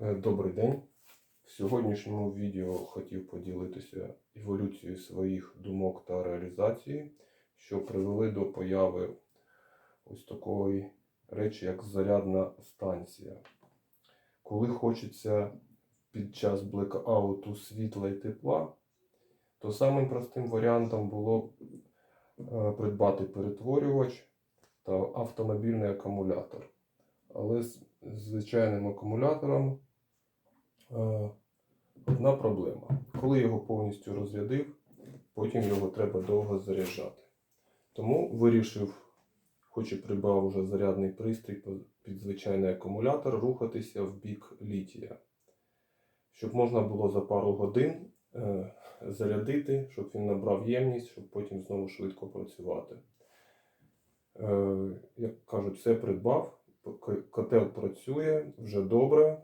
Е, Добрий день. В сьогоднішньому відео хотів поділитися еволюцією своїх думок та реалізації, що привели до появи ось такої речі, як зарядна станція. Коли хочеться під час блекауту світла і тепла, то самим простим варіантом було е, придбати перетворювач та автомобільний акумулятор. Але з звичайним акумулятором одна проблема. Коли його повністю розрядив, потім його треба довго заряджати. Тому вирішив, хоч і придбав вже зарядний пристрій під звичайний акумулятор, рухатися в бік літія. Щоб можна було за пару годин е, зарядити, щоб він набрав ємність, щоб потім знову швидко працювати. Е, як кажуть, все придбав, котел працює вже добре,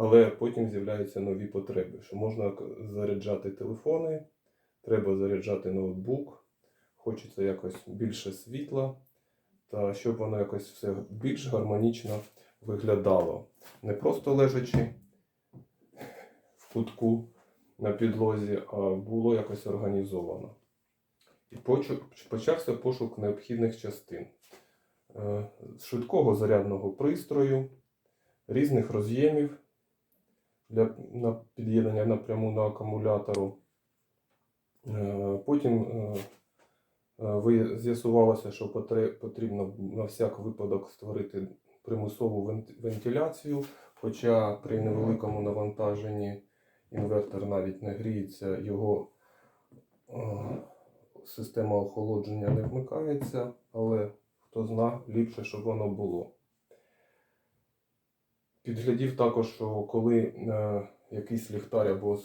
але потім з'являються нові потреби, що можна заряджати телефони, треба заряджати ноутбук, хочеться якось більше світла, та щоб воно якось все більш гармонічно виглядало. Не просто лежачи в кутку на підлозі, а було якось організовано. І почався пошук необхідних частин е, швидкого зарядного пристрою, різних роз'ємів для на під'єднання напряму на акумулятору. Е, Потім е, е, з'ясувалося, що потрібно на всяк випадок створити примусову вентиляцію, хоча при невеликому навантаженні інвертор навіть не гріється, його система охолодження не вмикається, але хто зна, ліпше, щоб воно було. Підглядів також, що коли е, якийсь ліхтар або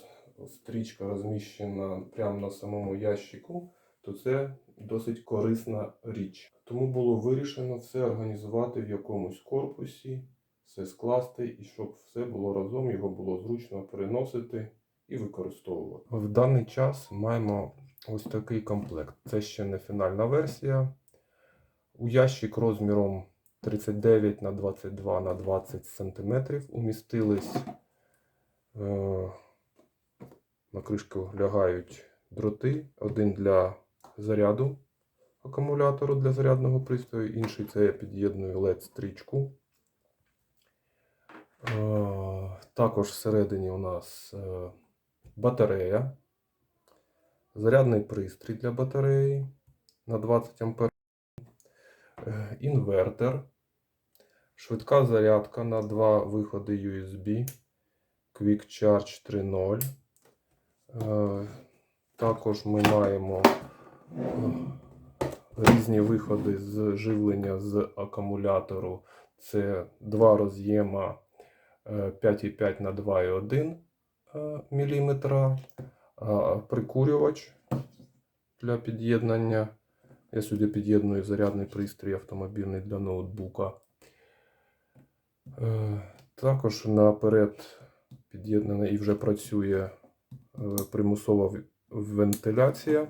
стрічка розміщена прямо на самому ящику, то це досить корисна річ. Тому було вирішено все організувати в якомусь корпусі, все скласти, і щоб все було разом, його було зручно переносити і використовувати. В даний час маємо ось такий комплект. Це ще не фінальна версія. У ящик розміром 39 на 22 на 20 см умістились. Е, на кришку лягають дроти. Один для заряду акумулятору для зарядного пристрою, інший це я під'єдную LED-стрічку. Е, також всередині у нас е, батарея, зарядний пристрій для батареї на 20 А інвертор, швидка зарядка на два виходи USB, Quick Charge 3.0. Е, Також ми маємо е, різні виходи з живлення з акумулятору. Це два роз'єма е, 5,5 на 2,1 мм, прикурювач для під'єднання. Я сюди під'єдную зарядний пристрій автомобільний для ноутбука. Е, Також наперед під'єднана і вже працює е, примусова вентиляція. Е,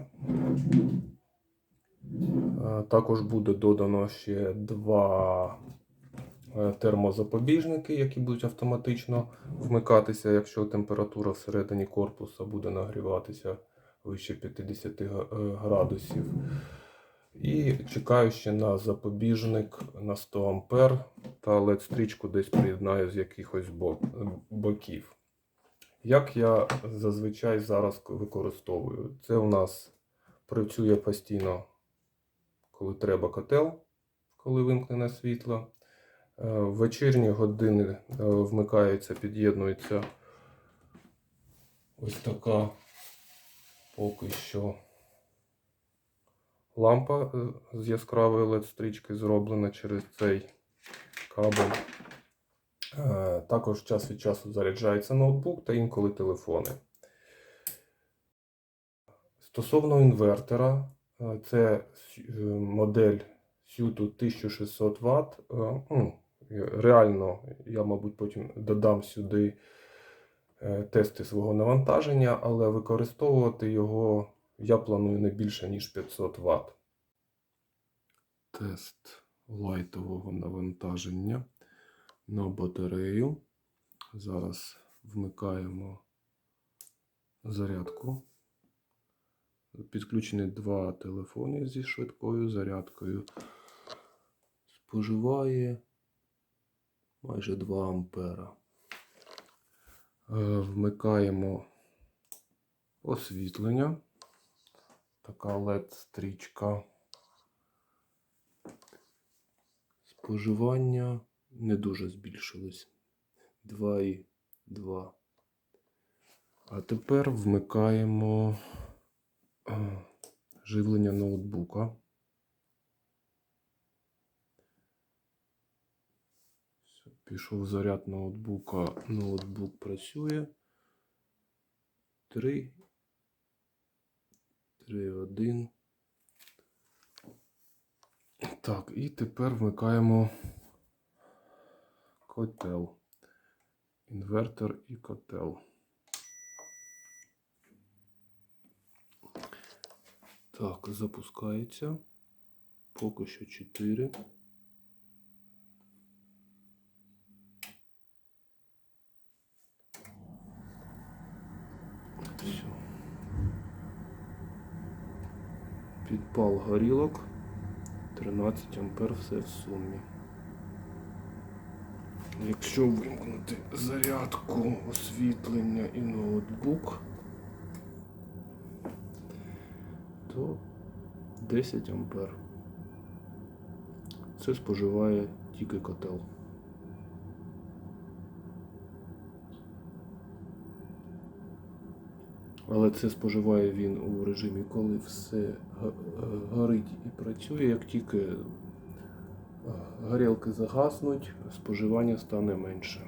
Також буде додано ще два термозапобіжники, які будуть автоматично вмикатися, якщо температура всередині корпуса буде нагріватися вище 50 е, градусів. І чекаю ще на запобіжник на 100 ампер та LED-стрічку десь приєднаю з якихось бок- боків. Як я зазвичай зараз використовую? Це у нас працює постійно, коли треба котел, коли вимкнене світло. Е, В вечірні години е, вмикається, під'єднується ось така поки що лампа е, з яскравої LED-стрічки зроблена через цей кабель. Е, Також час від часу заряджається ноутбук та інколи телефони. Стосовно інвертора, е, це модель Сюту 1600 Вт. Реально, я, мабуть, потім додам сюди тести свого навантаження, але використовувати його я планую не більше, ніж 500 Вт. Тест лайтового навантаження на батарею. Зараз вмикаємо зарядку. Підключені два телефони зі швидкою зарядкою. Споживає майже 2 ампера. Е, Вмикаємо освітлення. Така LED-стрічка. Споживання не дуже збільшилось. 2,2. А тепер вмикаємо е, живлення ноутбука. Пішов заряд ноутбука. Ноутбук працює. 3. 3, 1. Так, і тепер вмикаємо котел. Інвертор і котел. Так, запускається. Поки що 4. Все. Підпал горілок. 13 ампер все в сумі. Якщо вимкнути зарядку, освітлення і ноутбук, то 10 ампер. Це споживає тільки котел. Але це споживає він у режимі, коли все е, горить і працює. Як тільки е, горілки загаснуть, споживання стане менше.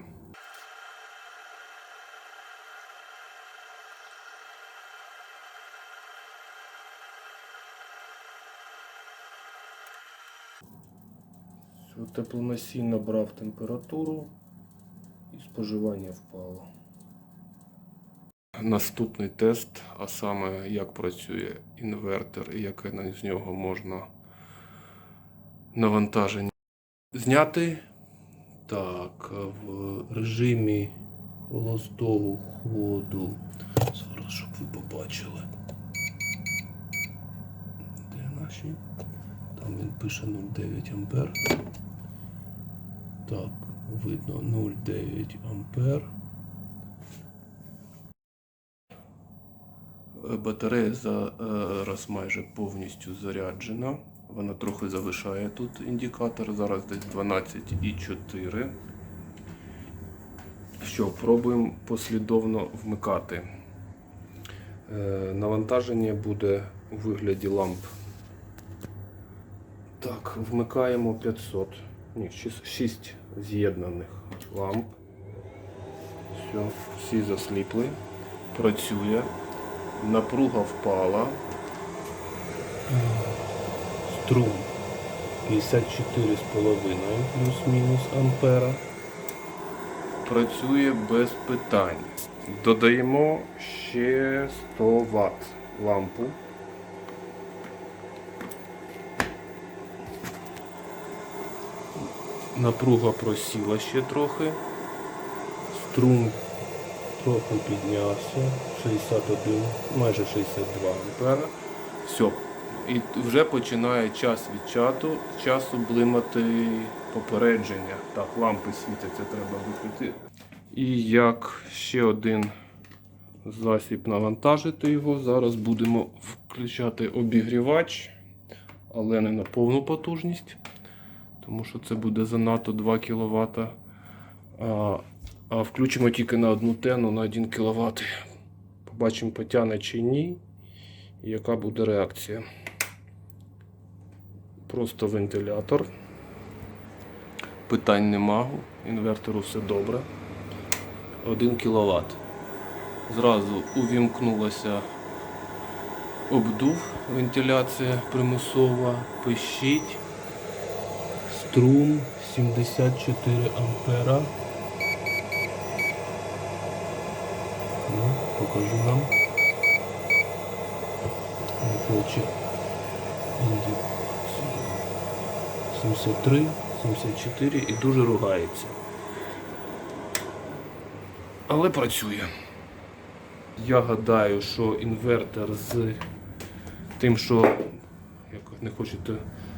Теплоносій набрав температуру і споживання впало. Наступний тест, а саме як працює інвертор і яке з нього можна навантаження зняти. Так, в режимі холостого ходу. Зараз, щоб ви побачили. Де наші? Там він пише 0,9 ампер. Так, видно 0,9 ампер. Батарея зараз майже повністю заряджена. Вона трохи завишає тут індикатор. Зараз десь 12,4. Що, пробуємо послідовно вмикати. Е, Навантаження буде у вигляді ламп. Так, вмикаємо 500. Ні, 6 з'єднаних ламп. Все, всі засліпли. Працює. Напруга впала. Струм 54,5 плюс-мінус ампера. Працює без питань. Додаємо ще 100 Вт лампу. Напруга просіла ще трохи. Струм трохи піднявся. 61, майже 62 ампера. Все. І вже починає час від чату, часу блимати попередження. Так, лампи світяться, треба викрити. І як ще один засіб навантажити його. Зараз будемо включати обігрівач, але не на повну потужність, тому що це буде занадто 2 кВт. А, включимо тільки на одну тену на 1 кВт. Побачимо, потягне чи ні, і яка буде реакція. Просто вентилятор. Питань нема. Інвертору все добре. 1 кВт. Зразу увімкнулося обдув, вентиляція примусова, пищить, струм 74 ампера. Ну, покажу нам. Не хоче 73, 74 і дуже ругається. але працює. Я гадаю, що інвертор з тим, що як не хочете,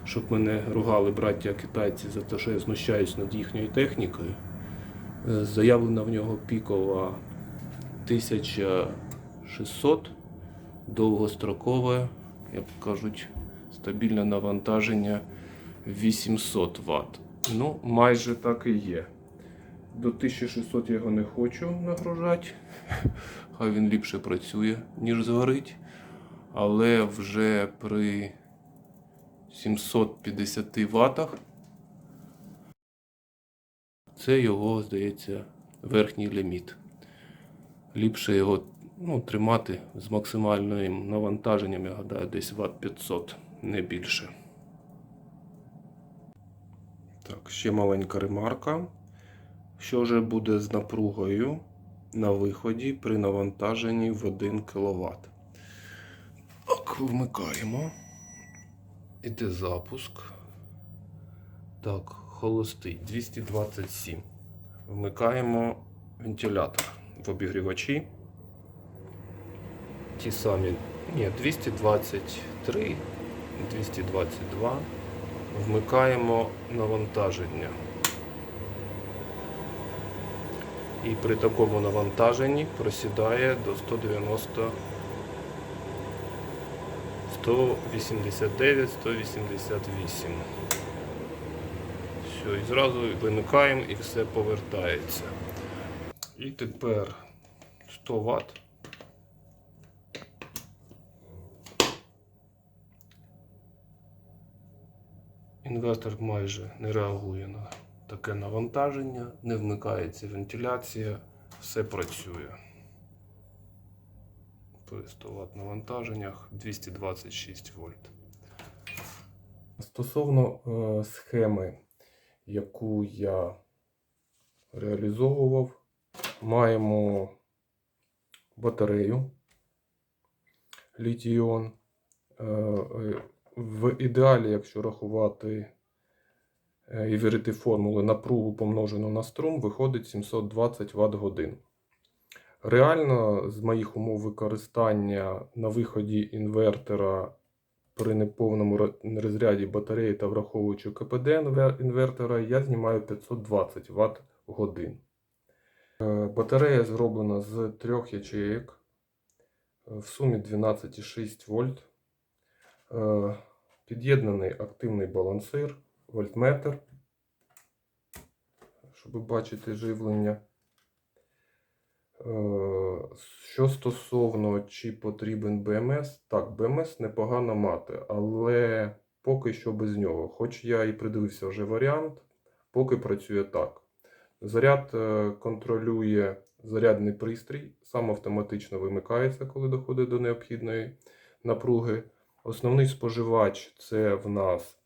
щоб мене ругали браття китайці за те, що я знущаюсь над їхньою технікою. Е, Заявлена в нього пікова 1600, довгострокове, як кажуть, стабільне навантаження 800 Вт. Ну, майже так і є. До 1600 я його не хочу нагружати. Хай він ліпше працює, ніж згорить. Але вже при 750 ватах це його, здається, верхній ліміт. Ліпше його ну, тримати з максимальним навантаженням, я гадаю, десь Вт 500, не більше. Так, ще маленька ремарка. Що же буде з напругою на виході при навантаженні в 1 кВт? Так, вмикаємо. Іде запуск. Так, холостий 227. Вмикаємо вентилятор в обігрівачі. Ті самі. Ні, 223, 222. Вмикаємо навантаження. І при такому навантаженні просідає до 190 189, 188. Все, і зразу вимикаємо і все повертається. І тепер 100 Вт. Інвертор майже не реагує на таке навантаження, не вмикається вентиляція, все працює. При 100 Вт навантаженнях 226 вольт. Стосовно е, схеми, яку я реалізовував, маємо батарею літій-іон. Е, в ідеалі, якщо рахувати е, і вірити формули напругу помножену на струм, виходить 720 Вт годин. Реально, з моїх умов використання на виході інвертора при неповному розряді батареї та враховуючи КПД інвер- інвертора, я знімаю 520 Вт годин. Е, Батарея зроблена з трьох ячеїк, е, в сумі 12,6 вольт. Е, Під'єднаний активний балансир, вольтметр, щоб бачити живлення. Що стосовно чи потрібен БМС, так, БМС непогано мати, але поки що без нього. Хоч я і придивився вже варіант, поки працює так. Заряд е, контролює зарядний пристрій, сам автоматично вимикається, коли доходить до необхідної напруги. Основний споживач це в нас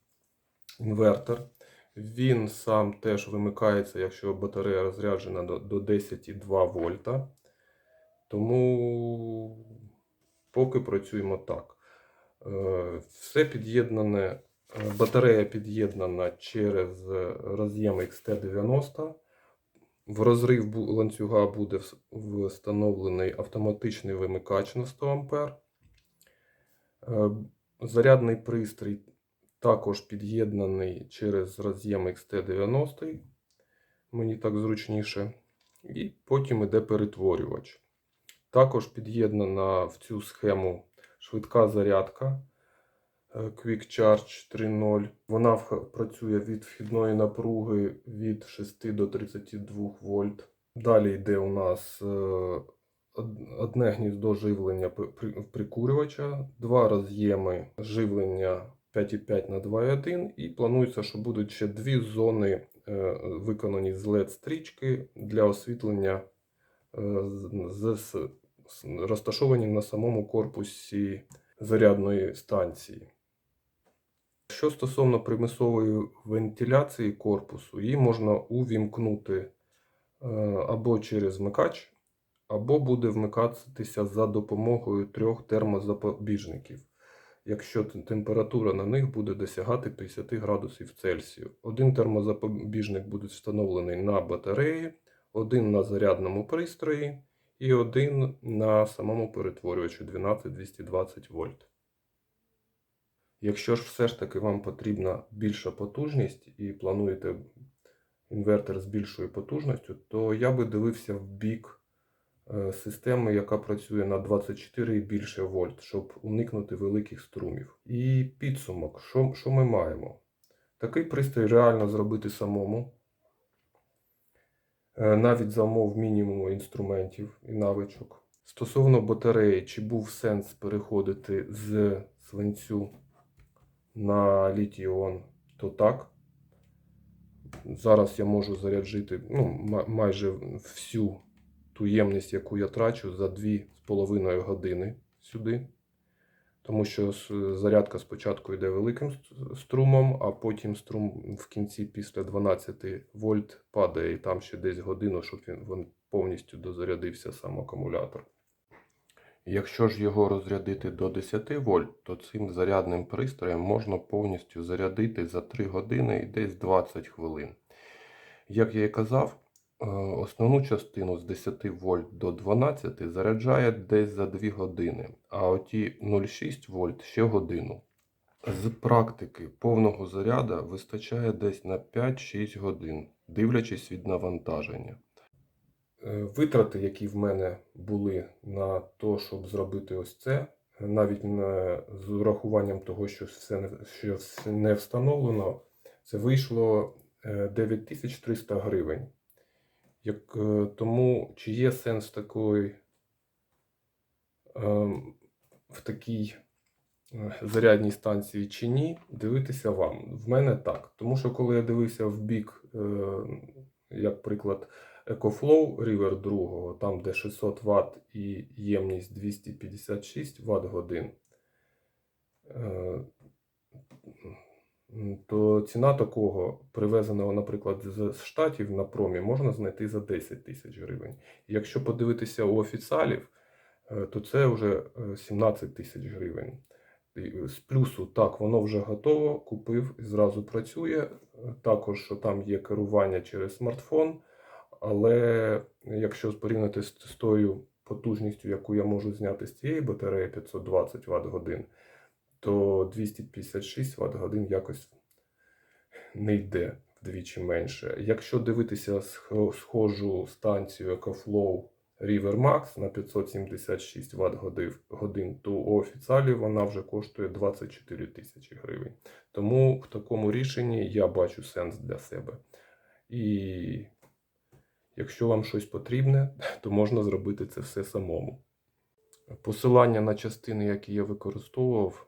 інвертор. Він сам теж вимикається, якщо батарея розряджена до, до 10,2 вольта. Тому поки працюємо так. Е, Все під'єднане, е, батарея під'єднана через роз'єм XT90. В розрив ланцюга буде встановлений автоматичний вимикач на 100 А. Е, Зарядний пристрій також під'єднаний через роз'єм XT90. Мені так зручніше. І потім іде перетворювач. Також під'єднана в цю схему швидка зарядка Quick Charge 3.0. Вона працює від вхідної напруги від 6 до 32 вольт. Далі йде у нас е, одне гніздо живлення прикурювача, два роз'єми живлення 5,5 на 2,1 і планується, що будуть ще дві зони е, виконані з LED-стрічки для освітлення е, розташовані на самому корпусі зарядної станції. Що стосовно примусової вентиляції корпусу, її можна увімкнути е, або через вмикач, або буде вмикатися за допомогою трьох термозапобіжників, якщо температура на них буде досягати 50 градусів Цельсію. Один термозапобіжник буде встановлений на батареї, один на зарядному пристрої і один на самому перетворювачу 12-220 вольт. Якщо ж все ж таки вам потрібна більша потужність і плануєте інвертор з більшою потужністю, то я би дивився в бік е, системи, яка працює на 24 і більше вольт, щоб уникнути великих струмів. І підсумок, що, що ми маємо? Такий пристрій реально зробити самому, е, навіть за умов мінімуму інструментів і навичок. Стосовно батареї, чи був сенс переходити з свинцю на літій-іон, то так. Зараз я можу заряджити ну, майже всю ту ємність, яку я трачу, за 2,5 години сюди. Тому що зарядка спочатку йде великим струмом, а потім струм в кінці після 12 вольт падає, і там ще десь годину, щоб він повністю дозарядився сам акумулятор. Якщо ж його розрядити до 10 вольт, то цим зарядним пристроєм можна повністю зарядити за 3 години і десь 20 хвилин. Як я і казав, е, основну частину з 10 вольт до 12 заряджає десь за 2 години, а оті 0,6 вольт ще годину. З практики повного заряду вистачає десь на 5-6 годин, дивлячись від навантаження. Е, Витрати, які в мене були на те, щоб зробити ось це, навіть з урахуванням того, що все що не встановлено, це вийшло е, 9300 гривень. Як, е, тому чи є сенс такої, ем, в такій е, зарядній станції чи ні, дивитися вам. В мене так. Тому що коли я дивився в бік, е, як приклад, EcoFlow River 2, там де 600 Вт і ємність 256 Вт годин, е, то ціна такого, привезеного, наприклад, з Штатів на промі, можна знайти за 10 тисяч гривень. Якщо подивитися у офіціалів, е, то це вже е, 17 тисяч гривень. З плюсу, так, воно вже готово, купив і зразу працює. Е, Також, що там є керування через смартфон. Але якщо порівняти з, з тою потужністю, яку я можу зняти з цієї батареї 520 Вт годин, то 256 Вт годин якось не йде вдвічі менше. Якщо дивитися сх- схожу станцію EcoFlow River Max на 576 Вт годин, то у офіціалі вона вже коштує 24 тисячі гривень. Тому в такому рішенні я бачу сенс для себе. І якщо вам щось потрібне, то можна зробити це все самому. Посилання на частини, які я використовував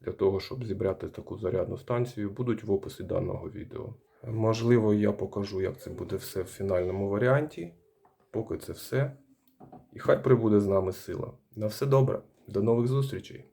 для того, щоб зібрати таку зарядну станцію, будуть в описі даного відео. Можливо, я покажу, як це буде все в фінальному варіанті. Поки це все. І хай прибуде з нами сила. На все добре. До нових зустрічей!